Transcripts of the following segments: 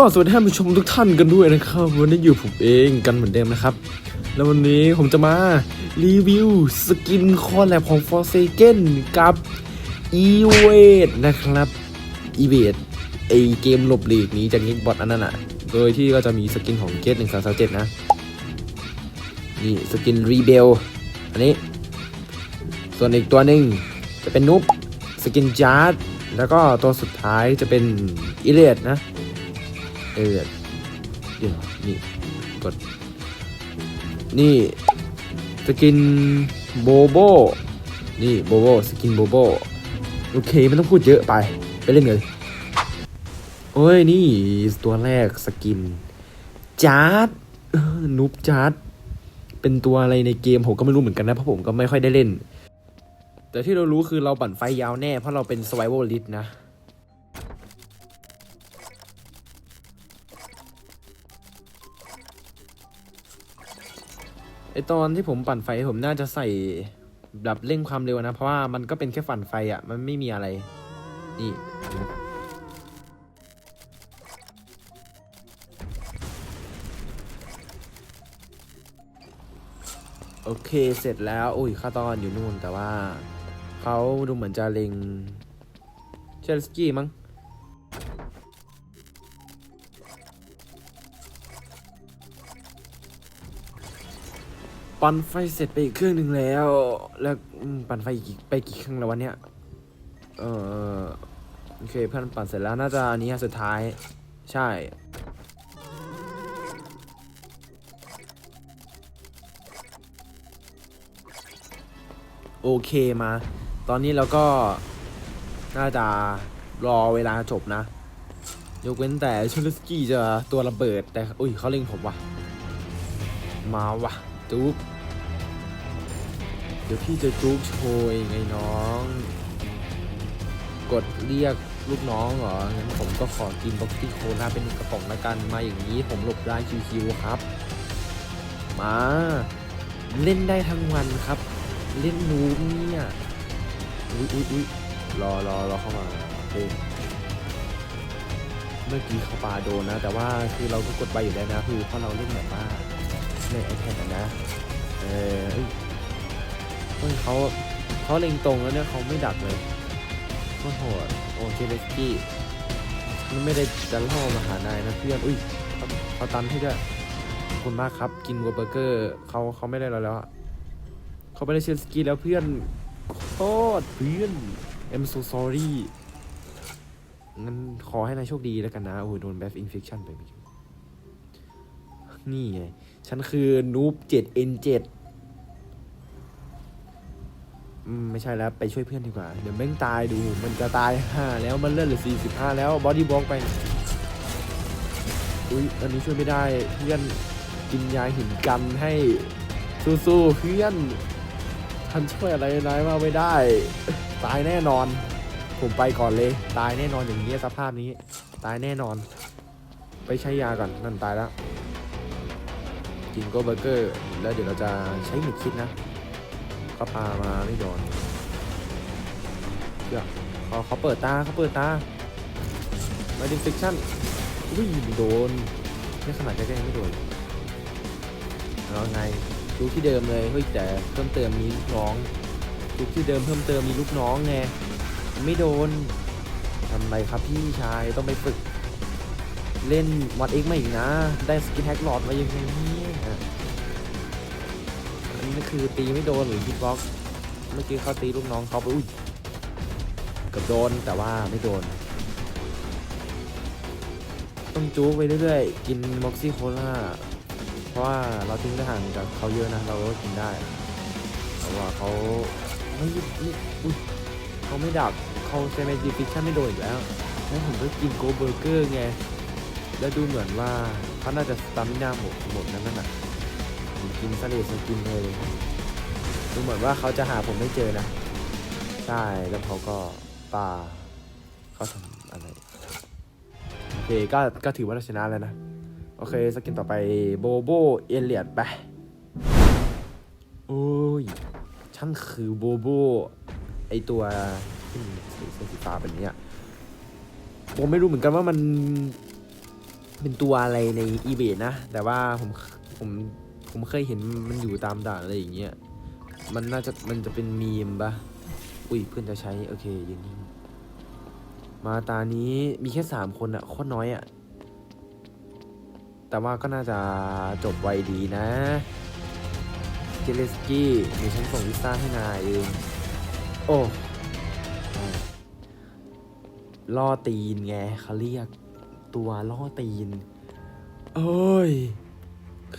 ก็สวัสดีท่านผู้ชมทุกท่านกันด้วยนะครับ วันนี้อยู่ผมเองกันเหมือนเดิมนะครับ แล้ววันนี้ผมจะมารีวิวสกินคอแลบของ Forsaken กับ e v a d นะครับ e v a d ไอเกมหลบหลีกนี้จากนิกบอทอันนั้นอะโดยที่ก็จะมีสกินของเกตหนึ่งสามสามเจ็ดนะ นี่สกินรีเบลอันนี้ ส่วนอีกตัวหนึ่งจะเป็นนุบสกินจาร์ดแล้วก็ตัวสุดท้ายจะเป็นอิเลดนะ เออเดี๋ยวนี่กด นี่สกินโบโบ นี่โบโบสกินโบโบ โอเคไม่ต้องพูดเยอะไป ไปเล่นเลยโอ้ยนี่ตัวแรกสกินจาร์ดนุบจาร์ดเป็นตัวอะไรในเกมผมก็ไม่รู้เหมือนกันนะ เพราะผมก็ไม่ค่อยได้เล่น แต่ที่เรารู้คือเราปั่นไฟยาวแน่เพราะเราเป็น survival list นะ อตอนที่ผมปั่นไฟผมน่าจะใส่แบบเร่งความเร็วนะ เพราะว่ามันก็เป็นแค่ฝันไฟอะ่ะ มันไม่มีอะไร นี่โอเค เสร็จแล้ว อุ้ยฆาตอนอยู่นู่นแต่ว่า เขาดูเหมือนจะเล็งเชลสกี้มั้ง ปั่นไฟเสร็จไปอีกเครื่องหนึ่งแล้ว แล้วปั่นไฟไปกี่เครื่องแล้ววันเนี้ยเออโอเคเพื่อนปั่นเสร็จแล้วน่าจะอันนี้อันสุดท้าย ใช่โอเคมา ตอนนี้เราก็น่าจะรอเวลาจบนะ ยกเว้นแต่ชูลสกี้จะตัวระเบิดแต่ อุ้ยเขาเล็งผมว่ะ มาว่ะ จุ๊บเดี๋ยวพี่จะจุ๊บโชยไงน้อง กดเรียกลูกน้องเหรอ งั้นผมก็ขอกินบ็อกซี่โคลาเป็นกระป๋องละกัน มาอย่างนี้ผมหลบได้ชิวๆครับ มา เล่นได้ทั้งวันครับ เล่นนูบเนี่ยอุ้ยอุ้ยอุ้ยรอรอรอเข้ามาโอเคเมื่อกี้เขาปาโดนนะ แต่ว่าคือเราก็กดไปอยู่แล้วนะ คือเพราะเราเล่นแบบว่า ในไอแพดนะ เออเฮ้ยเฮ้ยเขาเขาเล็งตรงแล้วเนี่ยเขาไม่ดักเลยโอ้โหดโอ้เจเลสกี้มันไม่ได้จะล่อมาหานายนะเพื่อน อุ้ยเขาตันให้ด้วยขอบคุณมากครับ กินวัวเบอร์เกอร์เขาเขาไม่ได้เราแล้วอะเขาไม่ได้เชียร์สกีแล้วเพื่อนโทษเพื่อน I'm so sorry งั้นขอให้นายโชคดีแล้วกันนะ โอ้ยโดนแบฟอินฟิคชันไปเมื่อกี้นี่ไง ฉันคือนูบ 7N7 อืมไม่ใช่แล้วไปช่วยเพื่อนดีกว่า เดี๋ยวแม่งตายดู มันจะตายห้าแล้วมันเลื่อนเหลือ45แล้วบอดี้บล็อกไป อุ้ยอันนี้ช่วยไม่ได้เพื่อนกินยาหินกันให้สู้ๆเพื่อนท่านช่วยอะไรนายมาไม่ได้ ตายแน่นอน ผมไปก่อนเลย ตายแน่นอนอย่างนี้ยสภาพนี้ ตายแน่นอน ไปใช้ยาก่อนนั่นตายแล้ว กินโกเบอร์เกอร์ แล้วเดี๋ยวเราจะใช้หมึกคิดนะเขาพามาไม่โดนเดี๋ยวเขาเขาเปิดตาเขาเปิดตามาดิฟิคชั่นอุ้ยโดนนี่ขนาดใกล้ๆไม่โดนแล้วไงดูที่เดิมเลยเฮ้ยแต่เพิ่มเติมมีลูกน้องดูที่เดิมเพิ่มเติมมีลูกน้องไงไม่โดนทำไรครับพี่ชายต้องไปฝึก เล่นมอดเอ็กมาอีกนะ ได้สกินแฮกหลอดมายังไงเนี่ย นนี้คือตีไม่โดนหรือฮิตบ็อกเมื่อกี้เขาตีลูกน้องเขาไปอุ้ยเกือบโดนแต่ว่าไม่โดน ต้องจู๊ไปเรื่อยๆ กินม็อกซี่โคล่าเพราะว่าเราทิ้งได้ห่างจากเขาเยอะนะเราก็กินได้เพราะว่าเขาไม่ไม่อุ้ยเขาไม่ดักเขาเซมิดิฟิชั่นไม่โดนอีกแล้วแล้วผมก็กินโกเบอร์เกอร์ไงแล้วดูเหมือนว่าเขาน่าจะสตามิน่าหมดหมดนั่นน่ะ ผมกินสเลสกินเลยดูเหมือนว่าเขาจะหาผมไม่เจอนะ ใช่ แล้วเขาก็ปาเขาทำอะไร โอเค ก็ ก็ถือว่าเราชนะแล้วนะ โอเค สกินต่อไปโบโบเอเลียดไป โอ้ย ช่างคือโบโบ ไอตัวที่มันสีเสื้อสีฟ้าแบบนี้ผมไม่รู้เหมือนกันว่ามันเป็นตัวอะไรใน eBay นะ แต่ว่าผมผม ผมเคยเห็นมันอยู่ตามด่านอะไรอย่างเงี้ย มันน่าจะมันจะเป็นมีมปะอุ้ยเพื่อนจะใช้ โอเคยืนนิ่งมาตานี้มีแค่สามคนอะโคตรน้อยอะแต่ว่าก็น่าจะจบไวดีนะ เจเลสกี้มีฉันส่งลิซ่าให้นายเอง โอ้ล่อตีนไงเขาเรียกตัวล่อตีน เอ้ย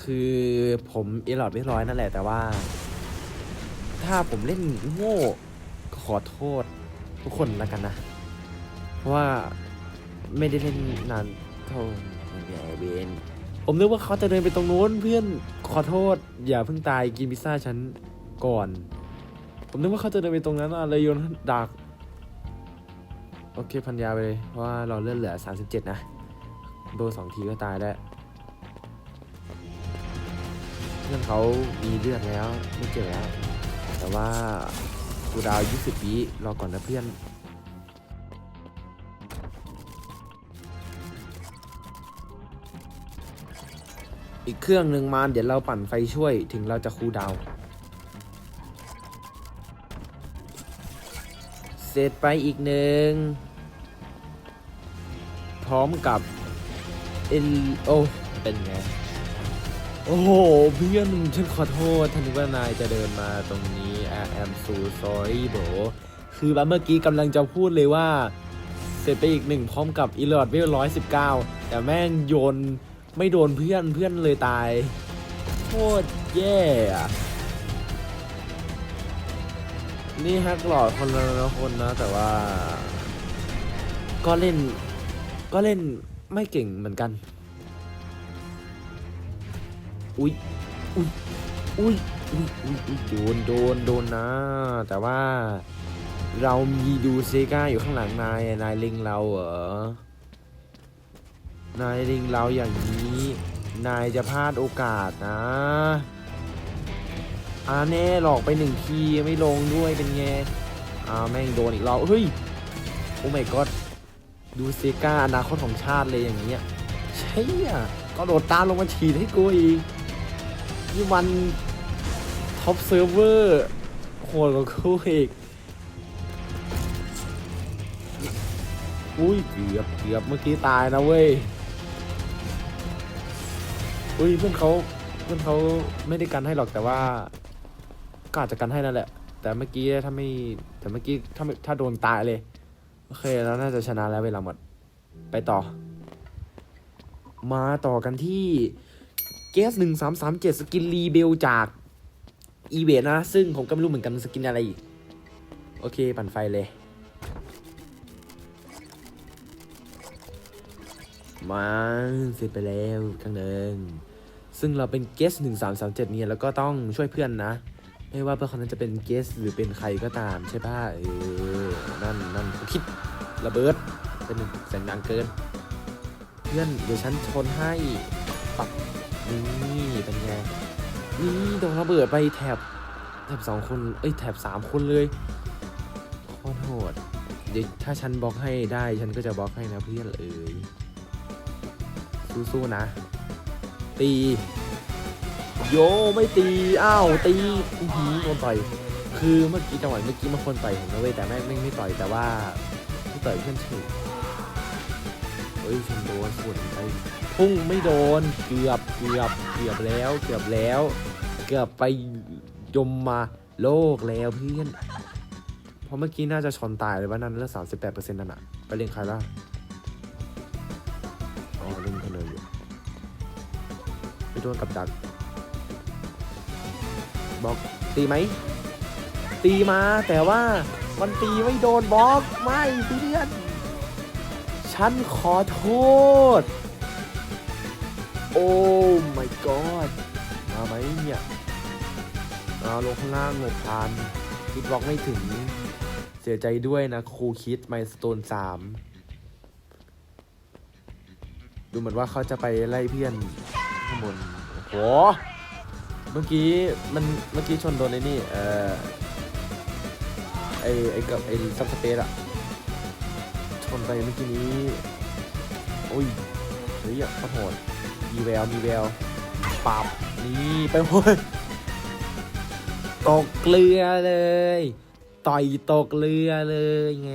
คือผมเอลอดไม่ร้อยนั่นแหละ แต่ว่า ถ้าผมเล่นโง่ขอโทษทุกคนแล้วกันนะ เพราะว่าไม่ได้เล่นนานเท่าแย่เบนผมนึกว่าเขาจะเดินไปตรงโน้นเพื่อนขอโทษ อย่าเพิ่งตายกินพิซซ่าฉันก่อน ผมนึกว่าเขาจะเดินไปตรงนั้นอะเลยโยนดักโอเคพันยาไปเลยเพราะว่าเราเลื่อนเหลือ 37 นะ โดนสองทีก็ตายได้ว พื่อนเขามีเลือดแล้วไม่เจอแล้ว แต่ว่ากูดาว20วิรอก่อนนะเพื่อนอีกเครื่องหนึ่งมาเดี๋ยวเราปั่นไฟช่วยถึงเราจะคูดาวเสร็จไปอีกหนึ่ง พร้อมกับเอลโอเป็นไง โอ้โหเพื่อนฉันขอโทษท่านนึกว่านายจะเดินมาตรงนี้ I am so sorry bro คือแบบเมื่อกี้กำลังจะพูดเลยว่า เสร็จไปอีกหนึ่งพร้อมกับอีลอดเวลร้อยสิบเก้าแต่แม่งโยนไม่โดนเพื่อนเพื่อนเลยตายโคตรแย่อะนี่แฮกหลอดคนละคนนะ แต่ว่า ก็เล่น ก็เล่นไม่เก่งเหมือนกัน อุ้ยอุ้ยอุ้ยอุ้ยอุ้ยอุ๊ยโดนโดนโดนนะ แต่ว่า เรามีดูเซกาอยู่ข้างหลังนายนายเล็งเราเหรอนายเล็งเราอย่างนี้ นายจะพลาดโอกาสนะอาแน่หลอกไปหนึ่งทีไม่ลงด้วยเป็นไงอ่าแม่งโดนอีกรอบเฮ้ยโอ้ my god ดูเซกาอนาคตของชาติเลยอย่างเงี้ยใช่อะก็โดดตามลงมาฉีดให้กูอีก นี่มันท็อปเซิร์ฟเวอร์โหดกว่ากูอีก อุ้ยเกือบเกือบเมื่อกี้ตายนะเว้ย อุ้ยเพื่อนเขาเพื่อนเขาไม่ได้กันให้หรอกแต่ว่าก็อาจจะกันให้นั่นแหละ แต่เมื่อกี้ถ้าไม่แต่เมื่อกี้ถ้าไม่ถ้าโดนตายเลย โอเคแล้วน่าจะชนะแล้วเวลาหมด ไปต่อ มาต่อกันที่ สหนึ่งสามสามเจ็ดสกินรีเบลจากอีเวนนะ ซึ่งผมก็ไม่รู้เหมือนกันสกินอะไรอีก โอเค ปั่นไฟเลยมาเสร็จไปแล้วครั้งหนึ่งซึ่งเราเป็นเกสหนึ่งสามสามเจ็ดเนี่ยแล้วก็ต้องช่วยเพื่อนนะ ไม่ว่าเพื่อนคนนั้นจะเป็นเกสหรือเป็นใครก็ตามใช่ป่ะเออ นั่นนั่นคิดระเบิดเป็นเสียงดังเกิน เพื่อนเดี๋ยวฉันชนให้ นี่เป็นไงนี่โดนระเบิดไปแถบแถบสองคนเอ้ยแถบสามคนเลยโคตรโหดเดี๋ยวถ้าฉันบล็อกให้ได้ฉันก็จะบล็อกให้นะเพื่อนเอ๋ยสู้ๆนะ ตี โยไม่ตีอ้าวตีอื้หือโดนต่อยคือเมื่อกี้จังหวะเมื่อกี้มันคนต่อยผมนะเว้ยแต่แม่ไม่ไม่ต่อยแต่ว่าที่ต่อยเพื่อนเฉย เฮ้ยฉันโดนส่วนไปพุ่งไม่โดนเกือบเกือบเกือบแล้วเกือบแล้ว เกือบไปยมมาโลกแล้วเพื่อนเพราะเมื่อกี้น่าจะชนตายเลยว่านั่นเลือดสามสิบแปดเปอร์เซ็นต์นั่นอะไปเล่นใครล่ะอ๋อเล่นคนเดินอยู่ไปโดนกับดักบอกตีไหมตีมาแต่ว่ามันตีไม่โดนบล็อกไม่เพื่อน ฉันขอโทษ โอ้ my god มาไหมเนี่ยเอาลงข้างล่างหกพันคิดบล็อกไม่ถึง เสียใจด้วยนะครูคิดไมสโตนสามดูเหมือนว่าเขาจะไปไล่เพื่อนข้างบนโอ้โหเมื่อกี้มันเมื่อกี้ชนโดนไอ้นี่ เอ่อไอไอกับไอซับสเปซอะ ชนไปเมื่อกี้นี้โอ้ยโหฮ้ยอะโคตรโหดมีแววมีแววปับนี่ไปโหยตกเรือเลย ต่อยตกเรือเลยไง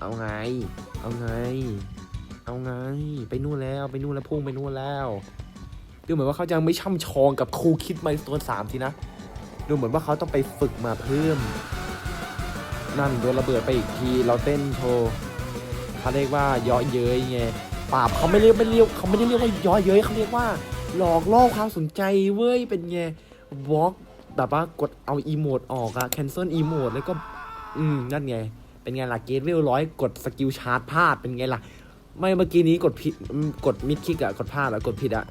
เอาไง เอาไง เอาไง ไปนู่นแล้ว ไปนู่นแล้วพุ่งไปนู่นแล้ว ดูเหมือนว่าเขาจะไม่ช่ำชองกับครูคิดไมสโตนสามทีนะ ดูเหมือนว่าเขาต้องไปฝึกมาเพิ่ม นั่นโดนระเบิดไปอีกที เราเต้นโชว์เขาเรียกว่าเยาะเย้ยไงปราบเขาไม่เรียกไม่เรียกเขาไม่ได้เรียกว่ายาะเย้ยเขาเรียกว่า หลอกล่อความสนใจเว้ยเป็นไงวอล์กแบบว่ากดเอาอีโมดออกอะ cancel อีโมดแล้วก็ อืมนั่นไง เป็นไงล่ะเกตเวลร้อยกดสกิลชาร์จพลาดเป็นไงล่ะ ไม่เมื่อกี้นี้กดผิดกดมิดคิกอะกดพลาดอะกดผิดอะ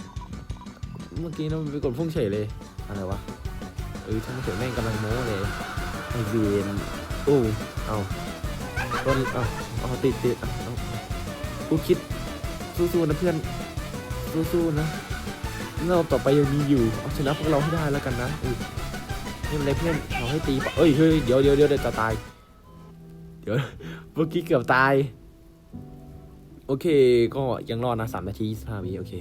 เมื่อกี้เราไปกดพุ่งเฉยเลยอะไรวะเออช่างเถอะแม่งกำลังโม้เลยไอเวน อ้เอาต้นเอาเอาติดติดเอาเอกูคิดสู้ๆนะเพื่อน สู้ๆนะเราต่อไปยังมีอยู่เอาชนะพวกเราให้ได้แล้วกันนะเออนี่เป็นไรเพื่อนเราให้ตีปะเอ้ยเฮ้ยเดี๋ยวเดี๋ยวเดี๋ยวเดี๋ยวจะตาย เดี๋ยวเมื่อกี้เกือบตาย โอเค ก็ยังรอดนะสามนาทีสิบห้าวิโอเค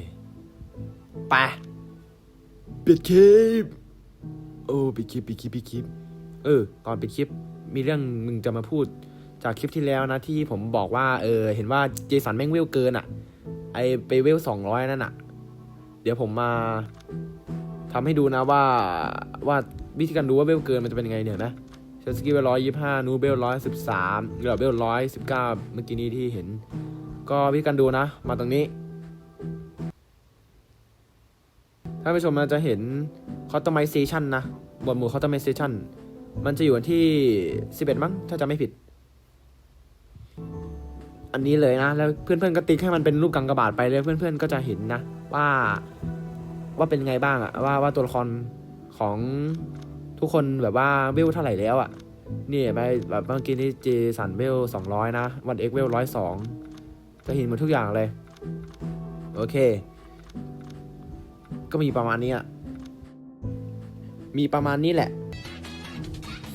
ไปปิดคลิปโอ้ปิดคลิปปิดคลิปปิดคลิปเออก่อนปิดคลิป มีเรื่องมึงจะมาพูดจากคลิปที่แล้วนะที่ผมบอกว่าเออเห็นว่าเจสันแม่งเวลเกินอะ่ะ ไอไปเวลสองร้อยนั่นอะ่ะ เดี๋ยวผมมาทำให้ดูนะว่าว่าวิธีการดูว่าเวลเกินมันจะเป็นยังไงเนี่ยนะเชสกี้เวลร้อยยี่ห้านูเบลร้อยสิบสามหรือเบลร้อยสิบเก้าเมื่อกี้นี้ที่เห็น ก็วิธีการดูนะ มาตรงนี้ท่านผู้ชมมันจะเห็น customization นะบนหมู่ customization มันจะอยู่ที่11มั้งถ้าจะไม่ผิด อันนี้เลยนะ แล้วเพื่อนๆก็ติ๊กให้มันเป็นรูปกังกระบาทไปเลยเพื่อนๆก็จะเห็นนะ ว่าว่าเป็นไงบ้างอะว่าว่าตัวละครของทุกคนแบบว่าเวลเท่าไหร่แล้วอะนี่ไปแบบเมื่อกี้นี่เจสันเวลสองร้อยนะ วันเอ็กเวลร้อยสองจะเห็นหมดทุกอย่างเลย โอเค ก็มีประมาณนี้อะมีประมาณนี้แหละ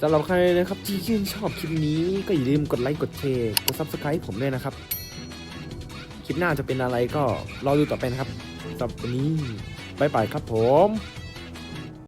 สำหรับใครนะครับที่ชื่นชอบคลิปนี้ก็อย่าลืมกดไลค์กดแชร์กด subscribe ผมด้วยนะครับ คลิปหน้าจะเป็นอะไรก็รอดูต่อไปนะครับสำหรับวันนี้บายบายครับผม